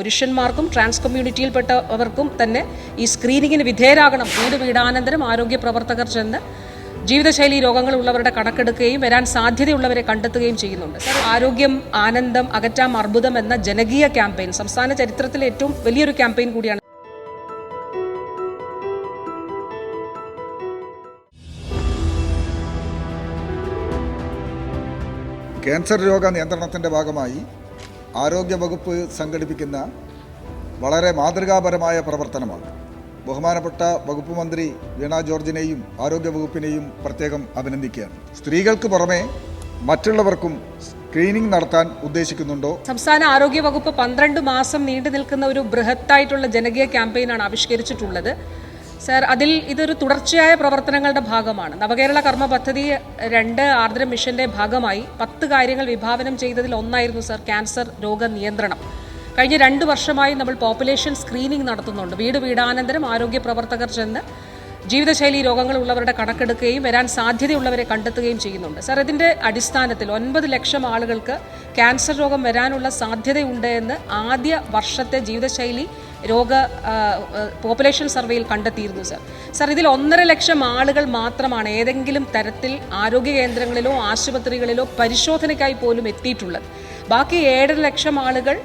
പുരുഷന്മാർക്കും ട്രാൻസ് കമ്മ്യൂണിറ്റിയിൽപ്പെട്ടവർക്കും തന്നെ ഈ സ്ക്രീനിങ്ങിന് വിധേയരാകണം. വീട് വീടാനന്തരം ആരോഗ്യ പ്രവർത്തകർ ചെന്ന് ജീവിതശൈലി രോഗങ്ങളുള്ളവരുടെ കണക്കെടുക്കുകയും വരാൻ സാധ്യതയുള്ളവരെ കണ്ടെത്തുകയും ചെയ്യുന്നുണ്ട്. സർ ആരോഗ്യം ആനന്ദം അകറ്റാം അർബുദം എന്ന ജനകീയ ക്യാമ്പയിൻ സംസ്ഥാന ചരിത്രത്തിലെ ഏറ്റവും വലിയൊരു ക്യാമ്പയിൻ കൂടിയാണ്. ക്യാൻസർ രോഗ നിയന്ത്രണത്തിന്റെ ഭാഗമായി ആരോഗ്യവകുപ്പ് സംഘടിപ്പിക്കുന്ന വളരെ മാതൃകാപരമായ പ്രവർത്തനമാണ്. ബഹുമാനപ്പെട്ട വകുപ്പ് മന്ത്രി വീണ ജോർജിനെയും ആരോഗ്യവകുപ്പിനെയും പ്രത്യേകം അഭിനന്ദിക്കുകയാണ്. സ്ത്രീകൾക്ക് പുറമെ മറ്റുള്ളവർക്കും സ്ക്രീനിംഗ് നടത്താൻ ഉദ്ദേശിക്കുന്നുണ്ടോ? സംസ്ഥാന ആരോഗ്യ വകുപ്പ് പന്ത്രണ്ട് മാസം നീണ്ടു നിൽക്കുന്ന ഒരു ബൃഹത്തായിട്ടുള്ള ജനകീയ ക്യാമ്പയിനാണ് ആവിഷ്കരിച്ചിട്ടുള്ളത്. സർ അതിൽ ഇതൊരു തുടർച്ചയായ പ്രവർത്തനങ്ങളുടെ ഭാഗമാണ്. നവകേരള കർമ്മ പദ്ധതി രണ്ട് ആർദ്ര മിഷന്റെ ഭാഗമായി പത്ത് കാര്യങ്ങൾ വിഭാവനം ചെയ്തതിൽ ഒന്നായിരുന്നു സർ ക്യാൻസർ രോഗ നിയന്ത്രണം. കഴിഞ്ഞ രണ്ട് വർഷമായി നമ്മൾ പോപ്പുലേഷൻ സ്ക്രീനിംഗ് നടത്തുന്നുണ്ട്. വീട് വീടാനന്തരം ആരോഗ്യ പ്രവർത്തകർ ചെന്ന് ജീവിതശൈലി രോഗങ്ങളുള്ളവരുടെ കണക്കെടുക്കുകയും വരാൻ സാധ്യതയുള്ളവരെ കണ്ടെത്തുകയും ചെയ്യുന്നുണ്ട്. സർ ഇതിന്റെ അടിസ്ഥാനത്തിൽ ഒൻപത് ലക്ഷം ആളുകൾക്ക് ക്യാൻസർ രോഗം വരാനുള്ള സാധ്യതയുണ്ട് എന്ന് ആദ്യ വർഷത്തെ ജീവിതശൈലി രോഗ പോപ്പുലേഷൻ സർവേയിൽ കണ്ടെത്തിയിരുന്നു സർ സർ ഇതിൽ ഒന്നര ലക്ഷം ആളുകൾ മാത്രമാണ് ഏതെങ്കിലും തരത്തിൽ ആരോഗ്യ കേന്ദ്രങ്ങളിലോ ആശുപത്രികളിലോ പരിശോധനയ്ക്കായി പോലും എത്തിയിട്ടുള്ളത്. ബാക്കി ഏഴര ലക്ഷം ആളുകൾ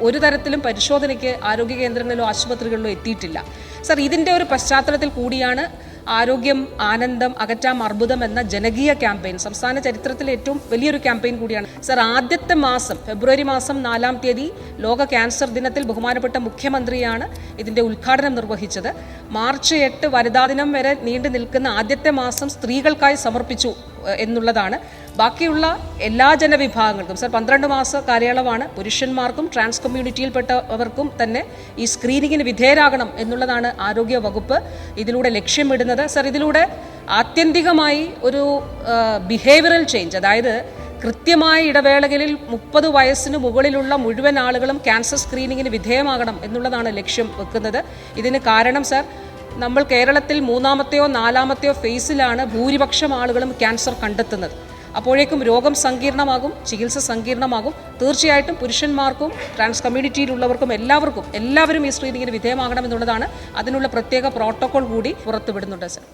ഒരു തരത്തിലും പരിശോധനയ്ക്ക് ആരോഗ്യ കേന്ദ്രങ്ങളിലോ ആശുപത്രികളിലോ എത്തിയിട്ടില്ല. സർ ഇതിന്റെ ഒരു പശ്ചാത്തലത്തിൽ കൂടിയാണ് ആരോഗ്യം ആനന്ദം അകറ്റാം അർബുദം എന്ന ജനകീയ ക്യാമ്പയിൻ. സംസ്ഥാന ചരിത്രത്തിലെ ഏറ്റവും വലിയൊരു ക്യാമ്പയിൻ കൂടിയാണ്. സർ ആദ്യത്തെ മാസം ഫെബ്രുവരി മാസം നാലാം തീയതി ലോക ക്യാൻസർ ദിനത്തിൽ ബഹുമാനപ്പെട്ട മുഖ്യമന്ത്രിയാണ് ഇതിന്റെ ഉദ്ഘാടനം നിർവഹിച്ചത്. മാർച്ച് എട്ട് വനിതാ ദിനം വരെ നീണ്ടു നിൽക്കുന്ന ആദ്യത്തെ മാസം സ്ത്രീകൾക്കായി സമർപ്പിച്ചു. എന്നുള്ളതാണ്. ബാക്കിയുള്ള എല്ലാ ജനവിഭാഗങ്ങൾക്കും സർ പന്ത്രണ്ട് മാസ കാലയളവാണ് പുരുഷന്മാർക്കും ട്രാൻസ് കമ്മ്യൂണിറ്റിയിൽപ്പെട്ടവർക്കും തന്നെ ഈ സ്ക്രീനിങ്ങിന് വിധേയരാകണം എന്നുള്ളതാണ് ആരോഗ്യ വകുപ്പ് ഇതിലൂടെ ലക്ഷ്യമിടുന്നത്. സർ ഇതിലൂടെ ആത്യന്തികമായി ഒരു ബിഹേവിയറൽ ചേഞ്ച് അതായത് കൃത്യമായ ഇടവേളകളിൽ മുപ്പത് വയസ്സിന് മുകളിലുള്ള മുഴുവൻ ആളുകളും ക്യാൻസർ സ്ക്രീനിങ്ങിന് വിധേയമാകണം എന്നുള്ളതാണ് ലക്ഷ്യം വെക്കുന്നത്. ഇതിന് കാരണം സർ നമ്മൾ കേരളത്തിൽ മൂന്നാമത്തെയോ നാലാമത്തെയോ ഫേസിലാണ് ഭൂരിപക്ഷം ആളുകളും ക്യാൻസർ കണ്ടെത്തുന്നത്. അപ്പോഴേക്കും രോഗം സങ്കീർണമാകും ചികിത്സ സങ്കീർണമാകും. തീർച്ചയായിട്ടും പുരുഷന്മാർക്കും ട്രാൻസ് കമ്മ്യൂണിറ്റിയിലുള്ളവർക്കും എല്ലാവർക്കും എല്ലാവരും ഈ സ്ക്രീനിങ്ങിന് വിധേയമാകണമെന്നുള്ളതാണ് അതിനുള്ള പ്രത്യേക പ്രോട്ടോകോൾ കൂടി പുറത്തുവിടുന്നുണ്ട് സർ